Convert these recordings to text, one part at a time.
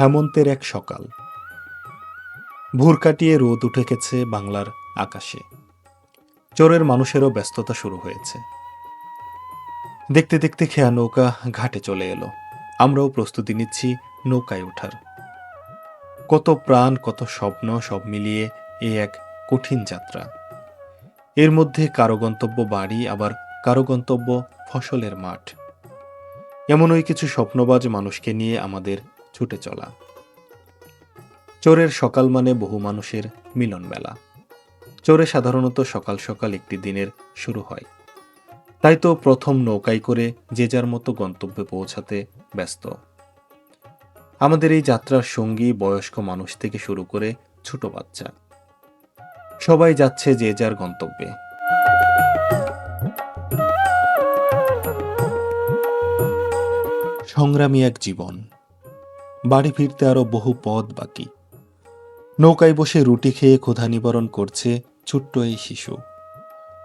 হেমন্তের এক সকাল। ভোর কাটিয়ে রোদ উঠে গেছে বাংলার আকাশে। চোরের মানুষেরও ব্যস্ততা শুরু হয়েছে। দেখতে দেখতে খেয়া নৌকা ঘাটে চলে এলো। আমরাও প্রস্তুতি নিচ্ছি নৌকায় ওঠার। কত প্রাণ, কত স্বপ্ন সব মিলিয়ে এ এক কঠিন যাত্রা। এর মধ্যে কারও গন্তব্য বাড়ি, আবার কারও গন্তব্য ফসলের মাঠ। এমনই কিছু স্বপ্নবাজ মানুষকে নিয়ে আমাদের ছুটে চলা। চোরের সকাল মানে বহু মানুষের মিলন মেলা চোরে সাধারণত সকাল সকাল একটি দিনের শুরু হয়। তাই তো প্রথম নৌকায় করে যে যার মতো গন্তব্যে পৌঁছাতে ব্যস্ত। আমাদের এই যাত্রার সঙ্গী বয়স্ক মানুষ থেকে শুরু করে ছোট বাচ্চা। সবাই যাচ্ছে যে যার গন্তব্যে। সংগ্রামী এক জীবন। বাড়ি ফিরতে আরও বহু পথ বাকি। নৌকায় বসে রুটি খেয়ে ক্ষুধা নিবারণ করছে ছোট্ট এই শিশু।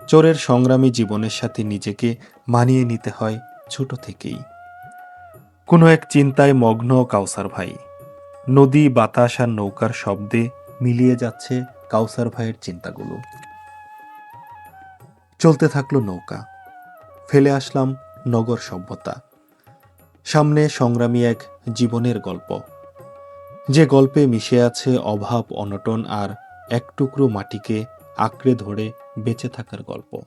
চোরের সংগ্রামী জীবনের সাথে নিজেকে মানিয়ে নিতে হয় ছোট থেকেই। কোনো এক চিন্তায় মগ্ন কাউসার ভাই। নদী, বাতাস আর নৌকার শব্দে মিলিয়ে যাচ্ছে কাউসার ভাইয়ের চিন্তাগুলো। চলতে থাকল নৌকা। ফেলে আসলাম নগর সভ্যতা। সামনে সংগ্রামী এক জীবনের গল্প। যে গল্পে মিশে আছে অভাব, অনটন আর এক টুকরো মাটিকে আঁকড়ে ধরে বেঁচে থাকার গল্প।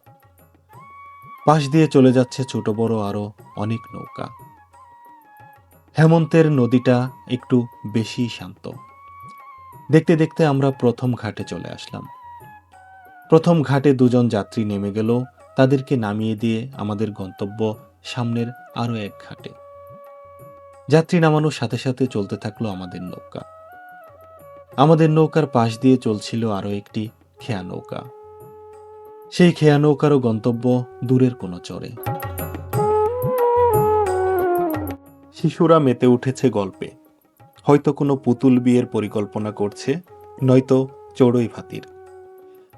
পাশ দিয়ে চলে যাচ্ছে ছোট বড় আরও অনেক নৌকা। হেমন্তের নদীটা একটু বেশি শান্ত। দেখতে দেখতে আমরা প্রথম ঘাটে চলে আসলাম। প্রথম ঘাটে দুজন যাত্রী নেমে গেল, তাদেরকে নামিয়ে দিয়ে আমাদের গন্তব্য সামনের আরও এক ঘাটে। যাত্রী নামানোর সাথে সাথে চলতে থাকল আমাদের নৌকা। আমাদের নৌকার পাশ দিয়ে চলছিল আরও একটি খেয়া নৌকা। সেই খেয়া নৌকারও গন্তব্য দূরের কোনো চরে। শিশুরা মেতে উঠেছে গল্পে। হয়তো কোনো পুতুল বিয়ের পরিকল্পনা করছে, নয়তো চড়ুই ভাতির।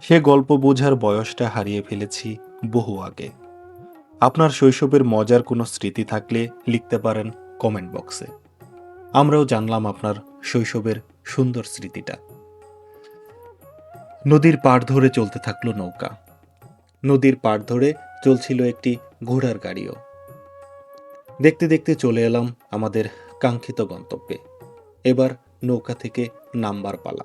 সে গল্প বোঝার বয়সটা হারিয়ে ফেলেছি বহু আগে। আপনার শৈশবের মজার কোনো স্মৃতি থাকলে লিখতে পারেন কমেন্ট বক্সে। আমরাও জানলাম আপনার শৈশবের সুন্দর স্মৃতিটা। নদীর পাড় ধরে চলতে থাকল নৌকা। নদীর পাড় ধরে চলছিল একটি ঘোড়ার গাড়িও। দেখতে দেখতে চলে এলাম আমাদের কাঙ্ক্ষিত গন্তব্যে। এবার নৌকা থেকে নামবার পালা।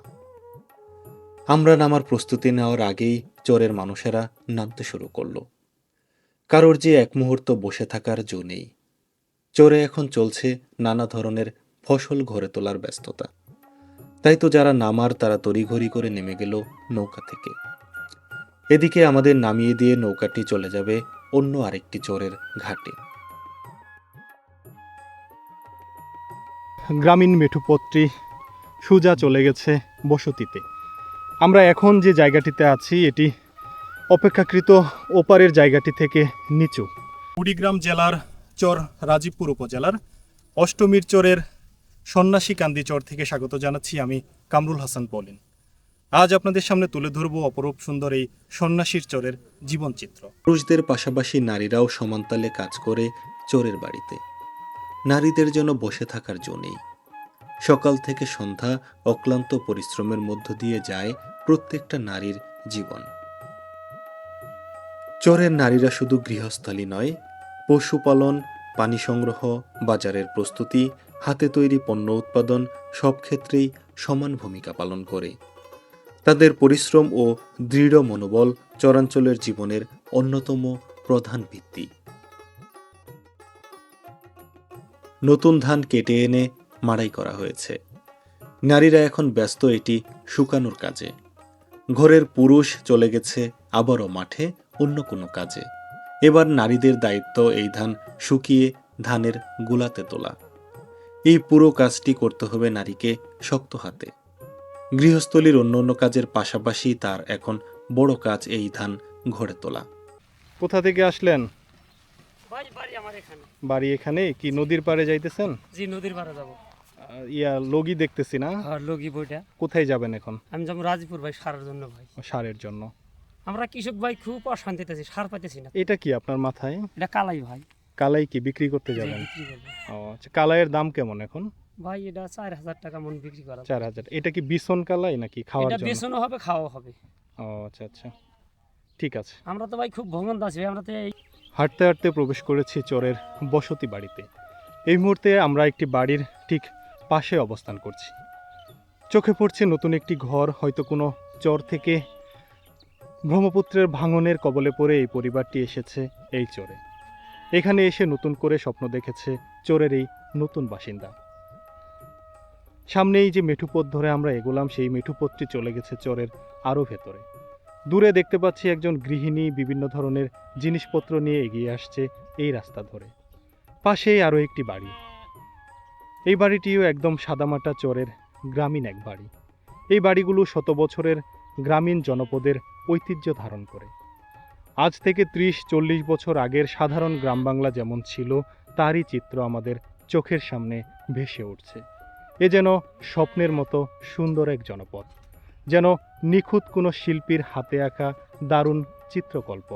আমরা নামার প্রস্তুতি নেওয়ার আগেই চোরের মানুষেরা নামতে শুরু করল। কারোর যে এক মুহূর্ত বসে থাকার জো নেই। চোরে এখন চলছে নানা ধরনের ফসল ঘরে তোলার ব্যস্ততা। তাই তো যারা নামার তারা তড়িঘড়ি করে নেমে গেল নৌকা থেকে। এদিকে আমাদের নামিয়ে দিয়ে নৌকাটি চলে যাবে অন্য আরেকটি চোরের ঘাটে। গ্রামীণ মেঠুপত্রী সুজা চলে গেছে বসতিতে। আমরা এখন যে জায়গাটিতে আছি এটি অপেক্ষাকৃত ওপারের জায়গাটি থেকে নিচু। কুড়িগ্রাম জেলার চর রাজীবপুর উপজেলার অষ্টমীর চরের সন্ন্যাসী কান্দি চর থেকে স্বাগত জানাচ্ছি আমি কামরুল হাসান পলিন। আজ আপনাদের সামনে তুলে ধরব অপরূপ সুন্দর এই সন্ন্যাসীর চরের জীবনচিত্র পুরুষদের পাশাপাশি নারীরাও সমানতালে কাজ করে চোরের বাড়িতে। নারীদের জন্য বসে থাকার জো নেই। সকাল থেকে সন্ধ্যা অক্লান্ত পরিশ্রমের মধ্য দিয়ে যায় প্রত্যেকটা নারীর জীবন। চোরের নারীরা শুধু গৃহস্থালী নয় পশুপালন, পানি সংগ্রহ, বাজারের প্রস্তুতি, হাতে তৈরি পণ্য উৎপাদন সব ক্ষেত্রেই সমান ভূমিকা পালন করে। তাদের পরিশ্রম ও দৃঢ় মনোবল চরাঞ্চলের জীবনের অন্যতম প্রধান ভিত্তি। নতুন ধান কেটে এনে মাড়াই করা হয়েছে। নারীরা এখন ব্যস্ত এটি শুকানোর কাজে। ঘরের পুরুষ চলে গেছে আবারও মাঠে অন্য কোনো কাজে। এবার নারীদের দায়িত্ব এই ধান শুকিয়ে ধানের গুলাতে তোলা। এই পুরো কাজটি করতে হবে নারীকে শক্ত হাতে। গৃহস্থলীর অন্য অন্য কাজের পাশাপাশি তার এখন বড় কাজ এই ধান ঘরে তোলা। কোথা থেকে আসলেন? বাড়ি বাড়ি এখানে। কি নদীর পাড়ে যাইতেছেন? জি নদীর পাড়ে যাব। ইয়া লগি দেখতেছি না? আর লগি বইটা। কোথায় যাবেন এখন? আমি যাব রাজপুর ভাই সারের জন্য ভাই। সারের জন্য। আমরা কৃষক ভাই খুব অশান্তিতে আছি সার পাইতেছি না। এটা কি আপনার মাথায়? এটা কালাই ভাই। কালাই কি বিক্রি করতে যাবেন? বিক্রি করব। ও আচ্ছা কালাইয়ের দাম কেমন এখন? ভাই এটা চার হাজার টাকা মন বিক্রি করা চার হাজার। এটা কি বিছন কালাই নাকি খাওয়ার এটা জন্য? বেচনও হবে খাওয়া হবে। ও আচ্ছা আচ্ছা। ঠিক আছে। আমরা তো ভাই খুব ভ্রমণ আছি আমরা তো এই হাঁটতে হাঁটতে প্রবেশ করেছি চরের বসতি বাড়িতে। এই মুহূর্তে আমরা একটি বাড়ির ঠিক পাশে অবস্থান করছি। চোখে পড়ছে নতুন একটি ঘর হয়তো কোনো চর থেকে ব্রহ্মপুত্রের ভাঙনের কবলে পড়ে এই পরিবারটি এসেছে এই চরে। এখানে এসে নতুন করে স্বপ্ন দেখেছে চোরের এই নতুন বাসিন্দা। সামনেই যে মেঠুপথ ধরে আমরা এগোলাম, সেই মেঠুপথটি চলে গেছে চরের আরও ভেতরে। দূরে দেখতে পাচ্ছি একজন গৃহিণী বিভিন্ন ধরনের জিনিসপত্র নিয়ে এগিয়ে আসছে এই রাস্তা ধরে। পাশেই আরও একটি বাড়ি। এই বাড়িটিও একদম সাদামাটা চরের গ্রামীণ এক বাড়ি। এই বাড়িগুলো শত বছরের গ্রামীণ জনপদের ঐতিহ্য ধারণ করে। আজ থেকে ত্রিশ, চল্লিশ বছর আগের সাধারণ গ্রাম বাংলা যেমন ছিল, তারই চিত্র আমাদের চোখের সামনে ভেসে উঠছে। এ যেন স্বপ্নের মতো সুন্দর এক জনপদ, যেন নিখুঁত কোনো শিল্পীর হাতে আঁকা দারুণ চিত্রকল্প।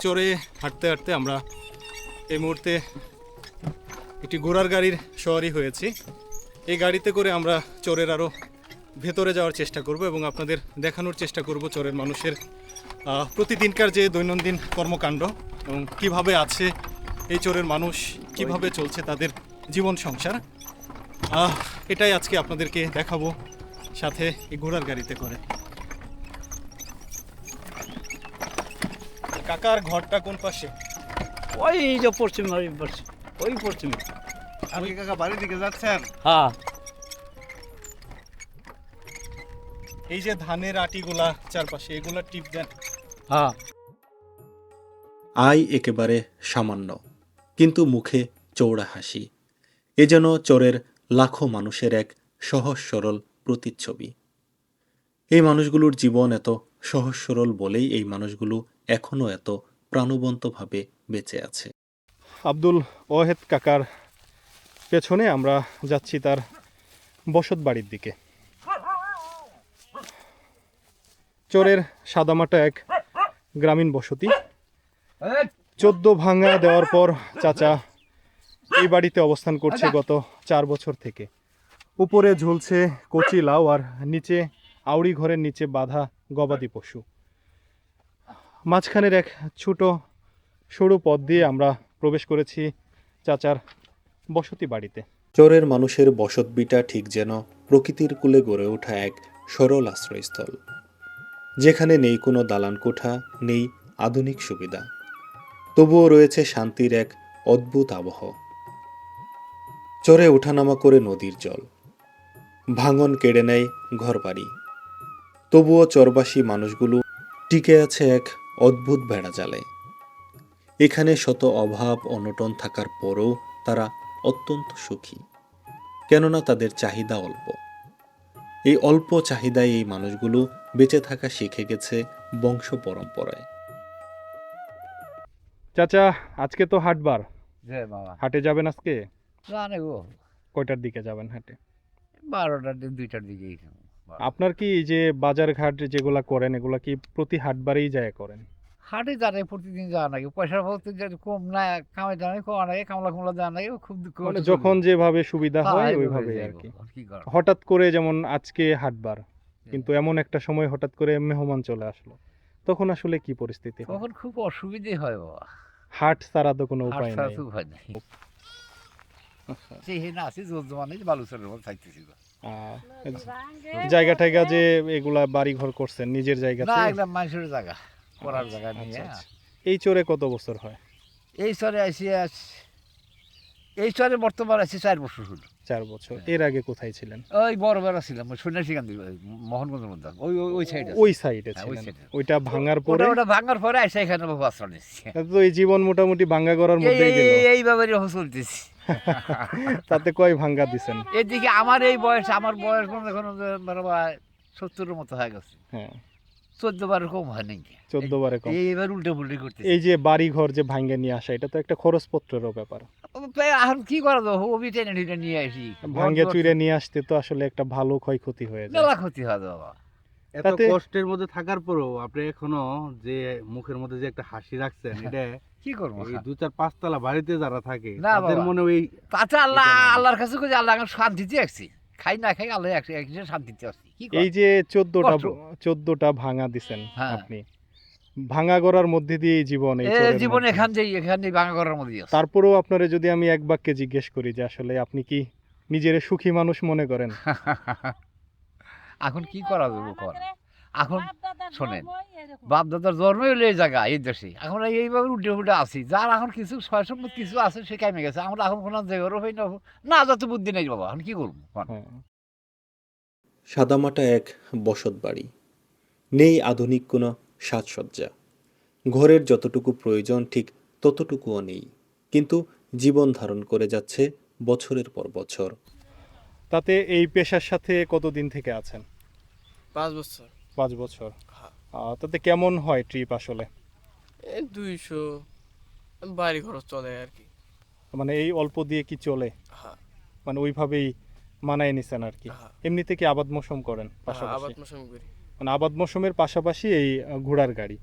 চড়ে হাঁটতে হাঁটতে আমরা এই মুহূর্তে একটি ঘোড়ার গাড়ির সওয়ারি হয়েছি। এই গাড়িতে করে আমরা চোরের আরও ভেতরে যাওয়ার চেষ্টা করব এবং আপনাদের দেখানোর চেষ্টা করব চোরের মানুষের প্রতিদিনকার যে দৈনন্দিন কর্মকাণ্ড এবং কীভাবে আছে এই চোরের মানুষ কীভাবে চলছে তাদের জীবন সংসার। এটাই আজকে আপনাদেরকে দেখাবো সাথে এই ঘোড়ার গাড়িতে করে। কাকার ঘরটা কোন পাশে? ওই যে পশ্চিম ওই পশ্চিম ওই পশ্চিম। আপনি কাকা বাড়ির দিকে যাচ্ছেন? হ্যাঁ। এই যে ধানের আটিগুলা চারপাশে এগুলা টিপ দেন। হ্যাঁ। আয় একেবারে সামান্য কিন্তু মুখে চৌড়া হাসি। এ যেন চোরের লাখো মানুষের এক সহজ সরল প্রতিচ্ছবি। এই মানুষগুলোর জীবন এত সহজ সরল বলেই এই মানুষগুলো এখনও এত প্রাণবন্তভাবে বেঁচে আছে। আব্দুল ওয়াহেদ কাকার পেছনে আমরা যাচ্ছি তার বসত বাড়ির দিকে। চোরের সাদামাটা এক গ্রামীণ বসতি। চোদ্দ ভাঙা দেওয়ার পর চাচা এই বাড়িতে অবস্থান করছে গত চার বছর থেকে। উপরে ঝুলছে কচি লাউ আর নিচে আউড়ি ঘরের নিচে বাঁধা গবাদি পশু। মাঝখানের এক ছোট সরু পথ দিয়ে আমরা প্রবেশ করেছি চাচার বসতি বাড়িতে। চোরের মানুষের বসতবিটা ঠিক যেন প্রকৃতির কুলে গড়ে ওঠা এক সরল আশ্রয়স্থল। যেখানে নেই কোনো দালান কোঠা, নেই আধুনিক সুবিধা। তবুও রয়েছে শান্তির এক অদ্ভুত আবহ। চরে ওঠানামা করে নদীর জল। ভাঙন কেড়ে নেয় ঘরবাড়ি। তবুও চরবাসী মানুষগুলো টিকে আছে এক অদ্ভুত বেড়াজালে এখানে শত অভাব, অনটন থাকার পরও তারা অত্যন্ত সুখী। কেননা তাদের চাহিদা অল্প। এই অল্প চাহিদায় এই মানুষগুলো বেঁচে থাকা শিখে গেছে বংশ পরম্পরায়। চাচা আজকে তো হাটবার। বাবা। হাটে যাবেন আজকে? জানে গো। কয়টার দিকে যাবেন হাটে? বারোটার দিন দুইটার দিকে। আপনার কি যে বাজার ঘাট যেগুলা করেন এগুলা কি প্রতি হাটবারেই যায় করেন? হাটে জানে প্রতিদিন যাওয়া নাকি পয়সা বলতে যে কম না কামাই জানে কম নাকি কামলা কামলা যাওয়া নাকি খুব দুঃখ মানে যখন যেভাবে সুবিধা হ্যাঁ, হয় ওইভাবে আর কি। কি হঠাৎ করে যেমন আজকে হাটবার কিন্তু এমন একটা সময় হঠাৎ করে মেহমান চলে আসলো। তখন আসলে কি পরিস্থিতি? তখন খুব অসুবিধে হয় বাবা। হাট ছাড়া তো কোনো উপায় নেই। তো উপায় নেই। সেই হেনে আছি জোর জমা নেই বালুচরের মধ্যে থাকতেছি গো। আহ, জায়গা টাইগা যে এগুলা বাড়ি ঘর করছেন নিজের জায়গাতে? না একদম মানুষের জায়গা করার জায়গা আচ্ছা, নিয়ে আচ্ছা। এই চোরে কত বছর হয়? এই চরে আইসি এই চরে বর্তমান আছি চার বছর হলো। চার বছর। হ্যাঁ। এর আগে কোথায় ছিলেন? ওই বড় বেড়া ছিলাম সন্ন্যাসী গান্ধী মোহনগঞ্জের মধ্যে ওই ওই- সাইডে ওই সাইডে হ্যাঁ, ওইটা ভাঙার পরে? ওটা ভাঙার পরে আইসা এখানে আশ্রয় নিচ্ছি। তো এই জীবন মোটামুটি ভাঙ্গা করার মধ্যেই গেল। এইভাবে চলতেছি তাতে কয় ভাঙ্গা দিছেন? এদিকে আমার এই বয়স আমার বয়স মনে এখন সত্তরের মতো হয়ে গেছে। হ্যাঁ। চোদ্দ বারের কম হয় নাকি? চোদ্দ বারে কম। এইবার উল্টে পুল্টে করতে এই যে বাড়ি ঘর যে ভাঙ্গে নিয়ে আসা এটা তো একটা খরচপত্রেরও ব্যাপার। আর কি করা যাব ওবি টেনে টেনে নিয়ে আসি। ভাঙ্গে চুইরে নিয়ে আসতে তো আসলে একটা ভালো ক্ষয়ক্ষতি হয়ে যায়। মেলা ক্ষতি হয় বাবা। এত কষ্টের মধ্যে থাকার পরেও আপনি এখনও যে মুখের মধ্যে যে একটা হাসি রাখছেন এটা কি করব? এই দু চার পাঁচতলা বাড়িতে যারা থাকে তাদের মনে ওই তাতে আল্লাহ আল্লাহর কাছে আল্লাহ শান্তিতে আসছি খাই না খাই আল্লাহ শান্তিতে কি এই যে চোদ্দটা চোদ্দটা ভাঙা দিছেন হ্যাঁ। আপনি। ভাঙা গড়ার মধ্যে দিয়ে জীবন এই জীবন এখান যেই এখান যেই ভাঙা গড়ার মধ্যে আছে তারপরেও আপনারে যদি আমি এক বাক্যে জিজ্ঞেস করি যে আসলে আপনি কি নিজের সুখী মানুষ মনে করেন? এখন কি করা যাবে কর? এখন শোনেন বাপ দাদার জন্ম হলো এই জায়গা এই দেশে। এখন এইভাবে উল্টে উল্টে আছি। যার এখন কিছু ছয় সম্পদ কিছু আছে সে কামে গেছে। আমরা এখন কোনো জায়গারও হই না না যত বুদ্ধি নেই বাবা এখন কি করব? হ্যাঁ। সাদামাটা এক বসত বাড়ি। নেই আধুনিক কোনো সাজসজ্জা। ঘরের যতটুকু প্রয়োজন ঠিক ততটুকুও নেই। কিন্তু জীবন ধারণ করে যাচ্ছে বছরের পর বছর। তাতে এই পেশার সাথে কতদিন থেকে আছেন? পাঁচ বছর। পাঁচ বছর। তাতে কেমন হয় ট্রিপ আসলে? দুইশো বাড়ি খরচ চলে আর কি। মানে এই অল্প দিয়ে কি চলে? মানে ওইভাবেই মানায় নিছেন আর কি। এমনিতে কি আবাদ মৌসুম করেন আবাদ মৌসুম করি। মানে আবাদ মৌসুমের পাশাপাশি এই ঘোড়ার গাড়ি।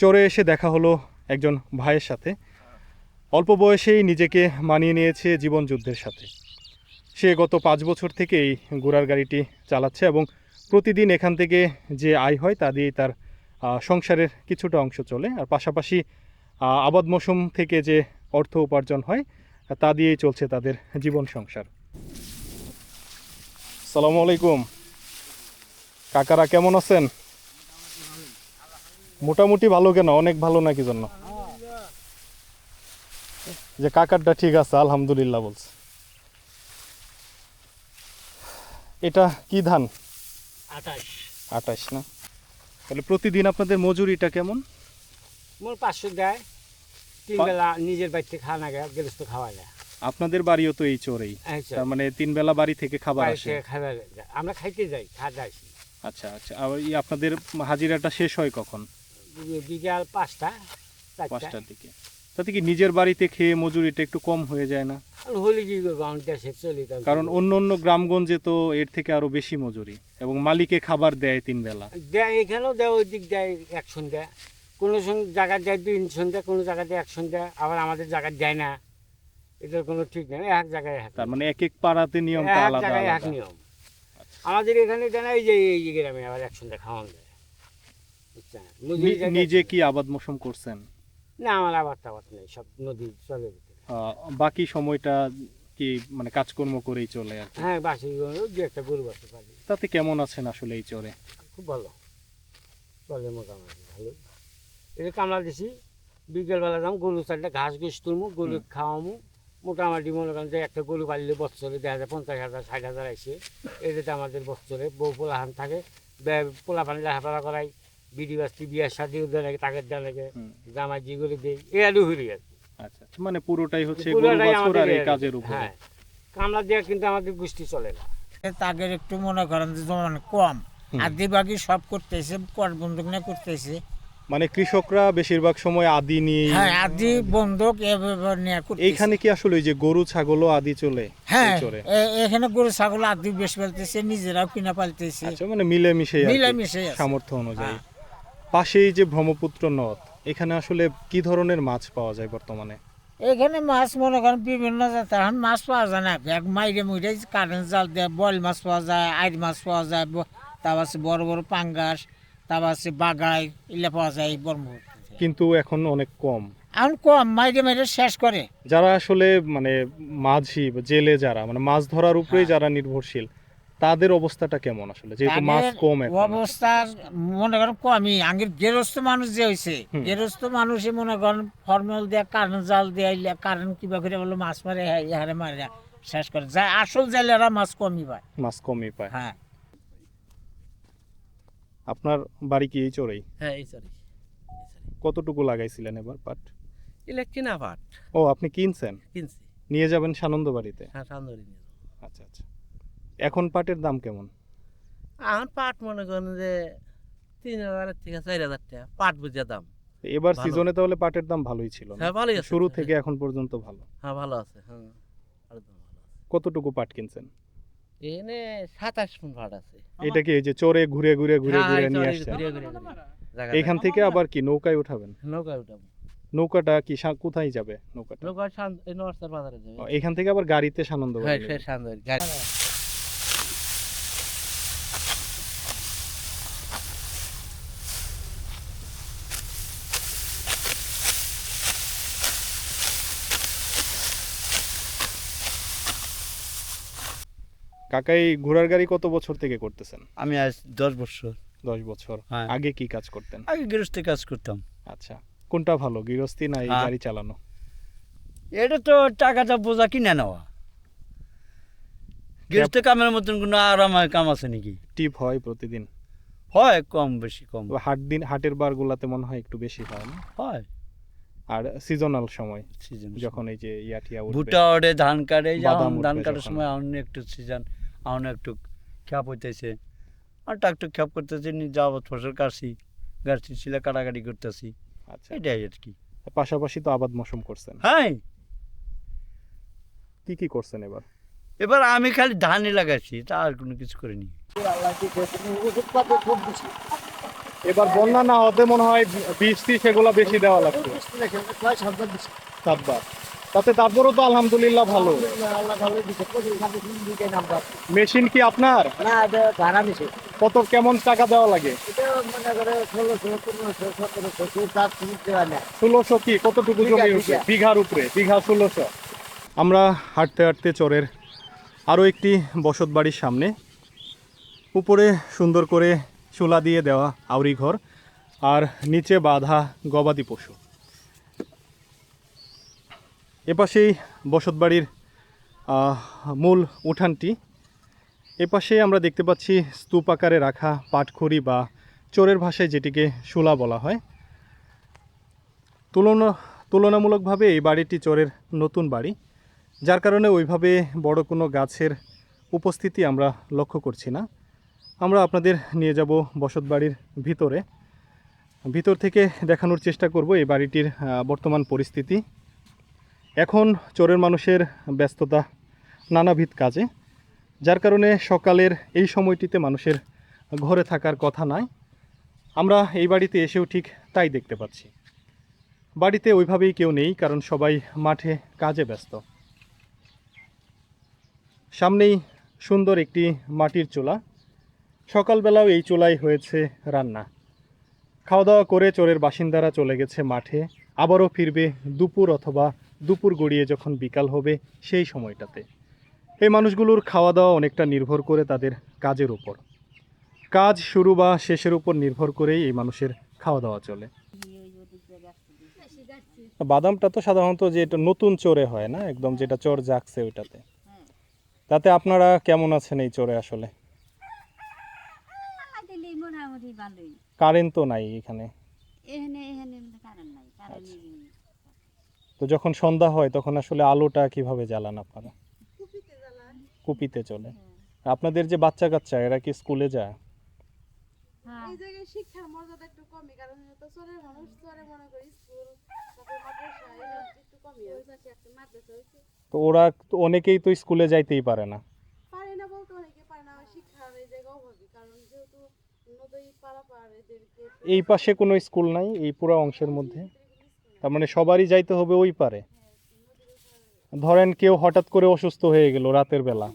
চড়ে এসে দেখা হলো একজন ভাইয়ের সাথে। অল্প বয়সেই নিজেকে মানিয়ে নিয়েছে জীবন যুদ্ধের সাথে। সে গত পাঁচ বছর থেকে এই ঘোড়ার গাড়িটি চালাচ্ছে এবং প্রতিদিন এখান থেকে যে আয় হয়, তা দিয়ে তার সংসারের কিছুটা অংশ চলে। আর পাশাপাশি আবাদ মৌসুম থেকে যে অর্থ উপার্জন হয়, তা দিয়েই চলছে তাদের জীবন সংসার। সালামু আলাইকুম। কাকারা কেমন আছেন? মোটামুটি ভালো কেন? অনেক ভালো নাকি জন্য? যে কাকারটা ঠিক আছে, আলহামদুলিল্লাহ বলছে। এটা কি ধান? আঠাশ। আটাইশ না? তাহলে প্রতিদিন আপনাদের মজুরিটা কেমন? মোর পাঁচশো দেয় তিন বেলা নিজের বাড়িতে খাওয়া গেলে গেরস্ত খাওয়া যায়। আপনাদের বাড়িও তো এই চোরেই। তার মানে তিন বেলা বাড়ি থেকে খাবার আসে। খাবার আমরা খাইতে যাই খাওয়া যাই আচ্ছা আচ্ছা। আর এই আপনাদের হাজিরাটা শেষ হয় কখন? বিকাল পাঁচটা পাঁচটার দিকে। তাতে কি নিজের বাড়িতে খেয়ে মজুরিটা একটু কম হয়ে যায় না? হলে কি। কারণ অন্য অন্য গ্রামগঞ্জে তো এর থেকে আরও বেশি মজুরি এবং মালিকে খাবার দেয় তিন বেলা। দেয় এখানেও দেয় ওই দিক দেয় এক সন্ধ্যা কোনো জায়গা দেয় দুই সন্ধ্যা কোনো জায়গা দেয় এক সন্ধ্যা আবার আমাদের জায়গা দেয় না। এটার কোনো ঠিক নেই এক জায়গায় তার মানে এক এক পাড়াতে নিয়মটা আলাদা জায়গায় এক নিয়ম। আমাদের এখানে দেয় না এই যে এই গ্রামে আবার এক সন্ধ্যা খাওয়ান দেয়। নিজে কি আবাদ মৌসুম করছেন? না আমার আবার টাবার নেই সব নদী চলে যেতে বাকি সময়টা কি মানে কাজকর্ম করেই চলে আর কি? হ্যাঁ বাসি দু একটা গরু বাসতে পারি তাতে কেমন আছেন আসলে এই চরে? খুব ভালো। চলে মোটামুটি ভালো এটা কামলা দিছি বিকেলবেলা যাম গরু চারটা ঘাস ঘুষ তুলমু গরু খাওয়ামু। মোটামুটি মনে করেন যে একটা গরু পালিলে বছরে দেখা যায় পঞ্চাশ হাজার ষাট হাজার আসে এটাতে আমাদের বছরে বউ পোলাহান থাকে বে- পোলা পানি লেখাপড়া করাই বিডি বাস্তি বিয়ার দেয় লাগে তাকে দেয় লাগে হুম। জামাই জি করে দেয় এই আলু হরি আর কি। আচ্ছা মানে পুরোটাই হচ্ছে পুরোটাই আমাদের এই কাজের উপর। হ্যাঁ কামলা দেওয়া কিন্তু আমাদের গোষ্ঠী চলে না। তাদের একটু মনে করেন যে জমান কম। আদিবাগি সব করতেছে কর করতেছে। মানে কৃষকরা বেশিরভাগ সময় আদি নিয়ে হ্যাঁ আদি বন্দুক এভাবে নিয়ে করতেছে। এইখানে কি আসলে ওই যে গরু ছাগলও আদি চলে? হ্যাঁ এখানে গরু ছাগল আদি বেশ পালতেছে নিজেরাও কিনা পালতেছে। আচ্ছা মানে মিলেমিশে মিলেমিশে আছে। সামর্থ্য অনুযায়ী। হ্যাঁ। পাশেই যে ব্রহ্মপুত্র নদ এখানে আসলে কি ধরনের মাছ পাওয়া যায় বর্তমানে? এখানে মাছ মনে করেন বিভিন্ন জাতের এখন মাছ পাওয়া যায় না। এক মাইরে মুইরে কারেন্ট জাল দেয় বল মাছ পাওয়া যায় আইর মাছ পাওয়া যায় তারপর আছে বড় বড় পাঙ্গাস তারপর আছে বাগাই এগুলো পাওয়া যায় এই ব্রহ্মপুত্রে। কিন্তু এখন অনেক কম। এখন কম মাইরে মাইরে শেষ করে। যারা আসলে মানে মাঝি জেলে যারা মানে মাছ ধরার উপরেই হ্যাঁ। যারা নির্ভরশীল তাদের অবস্থাটা কেমন আসলে? যেহেতু মাছ কম এখন। অবস্থা মনে করেন কমই। আগের গেরস্ত মানুষ যে হয়েছে। গেরস্ত মানুষই মনে করেন ফর্মাল দিয়ে কারেন্ট জাল দিয়ে আইলে কারেন্ট কিবা করে বলে মাছ মারে হ্যাঁ ইহারে মারে শেষ করে। যায় আসল জেলেরা মাছ কমই পায়। মাছ কমই পায়। হ্যাঁ। আপনার বাড়ি কি এই চড়েই হ্যাঁ এই সরি কতটুকু লাগাইছিলেন এবার পাট? এলে কিনা পাট। ও আপনি কিনছেন? কিনছি। নিয়ে যাবেন সানন্দ বাড়িতে হ্যাঁ সান্দরি নিয়ে আচ্ছা আচ্ছা। এখন পাটের দাম কেমন? আমার পাট মনে করেন যে তিন হাজার থেকে চার হাজার টাকা পাট বুঝে দাম। এবার সিজনে তাহলে পাটের দাম ভালোই ছিল হ্যাঁ ভালোই আছে। শুরু থেকে এখন পর্যন্ত ভালো? হ্যাঁ ভালো আছে হ্যাঁ। ভালো আছে। কতটুকু পাট কিনছেন? এখানে সাতাশ ফুট ফাট আছে। এটা কি এই যে চরে ঘুরে ঘুরে ঘুরে হ্যাঁ, ঘুরে নিয়ে আসছে ঘুরে ঘুরে। জায়গা এখান থেকে আবার কি নৌকায় উঠাবেন? নৌকায় উঠাবো। নৌকাটা কি কোথায় যাবে নৌকাটা? নৌকা নরসার বাজারে যাবে। এখান থেকে আবার গাড়িতে সানন্দ হ্যাঁ সে শান্ত গাড়ি। কাকা এই ঘোড়ার গাড়ি কত বছর থেকে করতেছেন? আমি আজ দশ বছর। দশ বছর। হ্যাঁ। আগে কি কাজ করতেন? আগে গৃহস্থী কাজ করতাম। আচ্ছা কোনটা ভালো গৃহস্থী না এই হ্যাঁ। গাড়ি চালানো? এটা তো টাকাটা বোঝা কিনে নেওয়া। গৃহস্থী কামের মতন কোনো আরাম কাম আছে নাকি? টিপ হয় প্রতিদিন? হয় কম বেশি কম। হাট দিন হাটের বার গুলাতে মনে হয় একটু বেশি হয় না? হয়। আর সিজনাল সময় সিজন যখন এই যে ইয়াটিয়া ভুট্টা ওঠে ধান কাটে ধান কাটার সময় এখন একটু সিজন এখন একটু খ্যাপ হইতেছে। আর টাকটু খ্যাপ করতেছে নি যাবত ফসল কাটছি গাছটি ছিল কাটাকাটি করতেছি। আচ্ছা। এটাই আর কি। পাশাপাশি তো আবাদ মৌসুম করছেন। হ্যাঁ। কি কি করছেন এবার? এবার আমি খালি ধানই লাগাচ্ছি তা আর কোনো কিছু করিনি। এবার বন্যা না হতে মনে হয় বৃষ্টি সেগুলো বেশি দেওয়া লাগছে সাতবার। তাতে তারপরও তো আলহামদুলিল্লাহ ভালো। মেশিন কি আপনার? কত কেমন টাকা দেওয়া লাগে? ষোলোশো কি? কতটুকু জমি। বিঘার উপরে বিঘা ষোলোশো। আমরা হাঁটতে হাঁটতে চরের আরও একটি বসত বাড়ির সামনে উপরে সুন্দর করে চুলা দিয়ে দেওয়া আউরি ঘর আর নিচে বাঁধা গবাদি পশু। এপাশেই বসত বাড়ির মূল উঠানটি। এপাশে আমরা দেখতে পাচ্ছি স্তূপ আকারে রাখা পাটখড়ি বা চোরের ভাষায় যেটিকে শুলা বলা হয়। তুলনা, তুলনামূলকভাবে এই বাড়িটি চোরের নতুন বাড়ি, যার কারণে ওইভাবে বড় কোনো গাছের উপস্থিতি আমরা লক্ষ্য করছি না। আমরা আপনাদের নিয়ে যাব বসত বাড়ির ভিতরে। ভিতর থেকে দেখানোর চেষ্টা করব এই বাড়িটির বর্তমান পরিস্থিতি। এখন চোরের মানুষের ব্যস্ততা নানাবিধ কাজে, যার কারণে সকালের এই সময়টিতে মানুষের ঘরে থাকার কথা নয়। আমরা এই বাড়িতে এসেও ঠিক তাই দেখতে পাচ্ছি। বাড়িতে ওইভাবেই কেউ নেই, কারণ সবাই মাঠে কাজে ব্যস্ত। সামনেই সুন্দর একটি মাটির চুলা। সকালবেলাও এই চুলাই হয়েছে রান্না। খাওয়া দাওয়া করে চোরের বাসিন্দারা চলে গেছে মাঠে। আবারও ফিরবে দুপুর অথবা দুপুর গড়িয়ে যখন বিকাল হবে সেই সময়টাতে। এই মানুষগুলোর খাওয়া দাওয়া অনেকটা নির্ভর করে তাদের কাজের উপর। কাজ শুরু বা শেষের উপর নির্ভর করেই এই মানুষের খাওয়া দাওয়া চলে। বাদামটা তো সাধারণত যে এটা নতুন চোরে হয় না একদম যেটা চোর জাগছে ওইটাতে। তাতে আপনারা কেমন আছেন এই চোরে আসলে? কারেন্ট তো নাই এখানে। এখানে এখানে কারেন্ট নাই কারেন্ট নেই তো যখন সন্ধ্যা হয় তখন আসলে আলোটা কীভাবে জ্বালান আপনারা? কুপিতে চলে। আপনাদের যে বাচ্চা কাচ্চা এরা কি স্কুলে যায়? হ্যাঁ। এই জায়গায় শিক্ষার মর্যাদা একটু কমই কারণ তো চরের মানুষ চরে মনে করি স্কুল তারপর মাদ্রাসা এগুলো একটু কমই পাশে একটা মাদ্রাসা হয়েছে। তো ওরা তো অনেকেই তো স্কুলে যাইতেই পারে না। পারে না বলতে অনেকে পারে না শিক্ষার এই জায়গা অভাবী কারণ যেহেতু নদী পারাপার এদেরকে এই পাশে কোনো স্কুল নাই এই পুরো অংশের মধ্যে? তার মানে সবারই যাইতে হবে ওই পারে। ধরেন কেউ হঠাৎ করে অসুস্থ হয়ে গেল রাতের বেলা,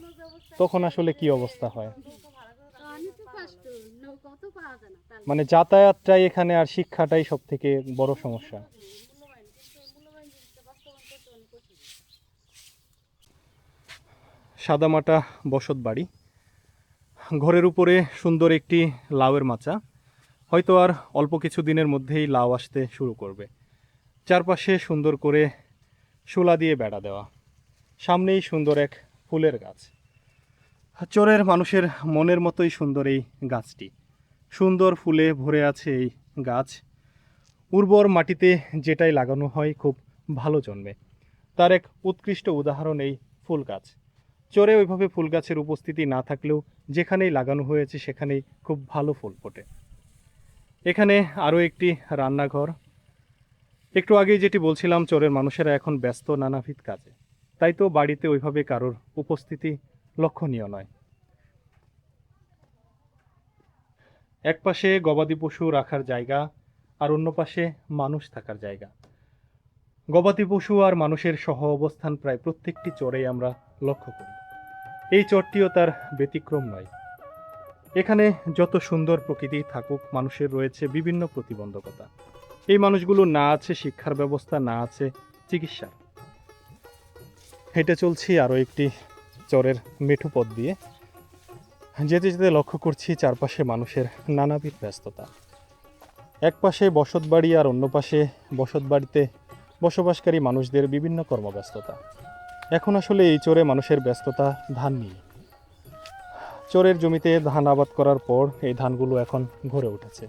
তখন আসলে কি অবস্থা হয়? মানে যাতায়াতটাই এখানে আর শিক্ষাটাই সব থেকে বড় সমস্যা। সাদামাটা বসত বাড়ি। ঘরের উপরে সুন্দর একটি লাউয়ের মাচা। হয়তো আর অল্প কিছু দিনের মধ্যেই লাউ আসতে শুরু করবে। চারপাশে সুন্দর করে শোলা দিয়ে বেড়া দেওয়া। সামনেই সুন্দর এক ফুলের গাছ। চোরের মানুষের মনের মতোই সুন্দর এই গাছটি। সুন্দর ফুলে ভরে আছে এই গাছ। উর্বর মাটিতে যেটাই লাগানো হয় খুব ভালো জন্মে। তার এক উৎকৃষ্ট উদাহরণ এই ফুল গাছ। চোরে ওইভাবে ফুল গাছের উপস্থিতি না থাকলেও যেখানেই লাগানো হয়েছে সেখানেই খুব ভালো ফুল ফোটে। এখানে আরও একটি রান্নাঘর একটু আগেই যেটি বলছিলাম, চোরের মানুষেরা এখন ব্যস্ত নানাভিত কাজে। তাই তো বাড়িতে ওইভাবে কারোর উপস্থিতি লক্ষণীয় নয়। এক পাশে গবাদি পশু রাখার জায়গা, আর অন্য পাশে মানুষ থাকার জায়গা। গবাদি পশু আর মানুষের সহ অবস্থান প্রায় প্রত্যেকটি চরেই আমরা লক্ষ্য করি। এই চরটিও তার ব্যতিক্রম নয়। এখানে যত সুন্দর প্রকৃতি থাকুক, মানুষের রয়েছে বিভিন্ন প্রতিবন্ধকতা। এই মানুষগুলো না আছে, শিক্ষার ব্যবস্থা না আছে চিকিৎসা হেঁটে চলছি আরও একটি চরের মেঠু পথ দিয়ে। যেতে যেতে লক্ষ্য করছি চারপাশে মানুষের নানাবিধ ব্যস্ততা। এক পাশে বসতবাড়ি আর অন্য পাশে বসতবাড়িতে বসবাসকারী মানুষদের বিভিন্ন কর্মব্যস্ততা। এখন আসলে এই চোরে মানুষের ব্যস্ততা ধান নিয়ে। চোরের জমিতে ধান আবাদ করার পর এই ধানগুলো এখন ঘরে উঠেছে।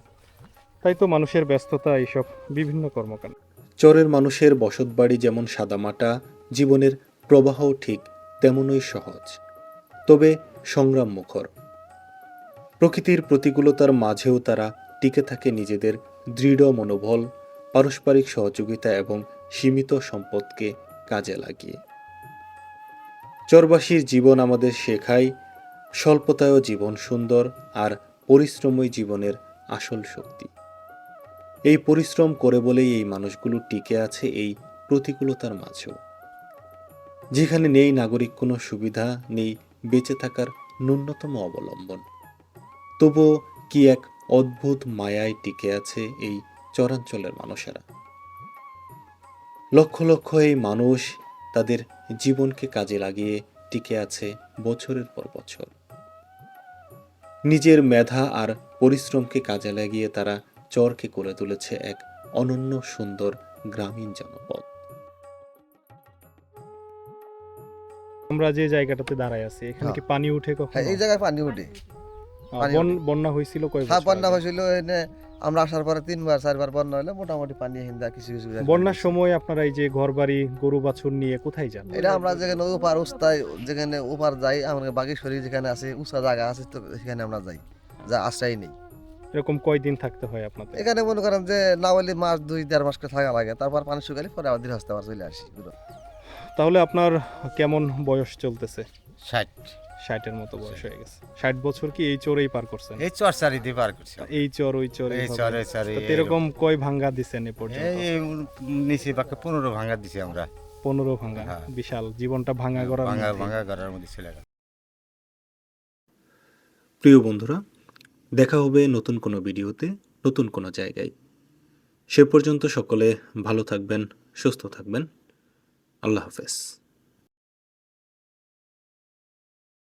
তাই তো মানুষের ব্যস্ততা এইসব বিভিন্ন কর্মকাণ্ড। চরের মানুষের বসতবাড়ি যেমন সাদামাটা, জীবনের প্রবাহ ঠিক তেমনই সহজ। তবে সংগ্রাম মুখর। প্রকৃতির প্রতিকূলতার মাঝেও তারা টিকে থাকে নিজেদের দৃঢ় মনোবল, পারস্পরিক সহযোগিতা এবং সীমিত সম্পদকে কাজে লাগিয়ে। চরবাসীর জীবন আমাদের শেখায় স্বল্পতায়ও জীবন সুন্দর আর পরিশ্রমই জীবনের আসল শক্তি। এই পরিশ্রম করে বলেই এই মানুষগুলো টিকে আছে এই প্রতিকূলতার মাঝেও। যেখানে নেই নাগরিক কোনো সুবিধা, নেই বেঁচে থাকার ন্যূনতম অবলম্বন। তবুও কি এক অদ্ভুত মায়ায় টিকে আছে এই চরাঞ্চলের মানুষেরা? লক্ষ লক্ষ এই মানুষ তাদের জীবনকে কাজে লাগিয়ে টিকে আছে বছরের পর বছর। নিজের মেধা আর পরিশ্রমকে কাজে লাগিয়ে তারা চরকে করে তুলেছে এক অনন্য সুন্দর গ্রামীণ জনপদ। আমরা যে জায়গাটাতে দাঁড়ায় আছি এখানে কি পানি উঠে কখনো? হ্যাঁ এই জায়গায় পানি বন- বন্যা হয়েছিল কয় হ্যাঁ বন্যা? হয়েছিল এনে আমরা আসার পরে তিনবার চারবার বন্যা হলে মোটামুটি পানি হিন্দা কিছু কিছু বন্যার সময় আপনারা এই যে ঘরবাড়ি গরু বাছুর নিয়ে কোথায় যান? এটা আমরা যেখানে ওপার উস্তায় যেখানে ওপার যাই আমাদের বাগেশ্বরী যেখানে আছে উঁচা জায়গা আছে তো সেখানে আমরা যাই যা আশ্রয় নেই। এরকম কয়দিন থাকতে হয় আপনাদের? এখানে মনে করেন যে না হলে মাস দুই দেড় মাস করে থাকা লাগে তারপর পানি শুকালে পরে আবার হস্তে আবার চলে আসি তাহলে আপনার কেমন বয়স চলতেছে? ষাট। ষাটের মতো বয়স হয়ে গেছে। ষাট বছর কি এই চরেই পার করছেন? এই চর চারি দিয়ে পার করছি এই চর ওই চর এই। চর এই চর এরকম কয় ভাঙ্গা দিছেন এ পর্যন্ত? এই নিচে বাকি পনেরো ভাঙা দিছি আমরা। পনেরো ভাঙ্গা? হ্যাঁ। বিশাল জীবনটা ভাঙ্গা করার ভাঙা মধ্যেই। ভাঙা ঘরের মধ্যে ছেলে প্রিয় বন্ধুরা দেখা হবে নতুন কোনো ভিডিওতে, নতুন কোনো জায়গায়। সে পর্যন্ত সকলে ভালো থাকবেন, সুস্থ থাকবেন। আল্লাহ হাফেজ।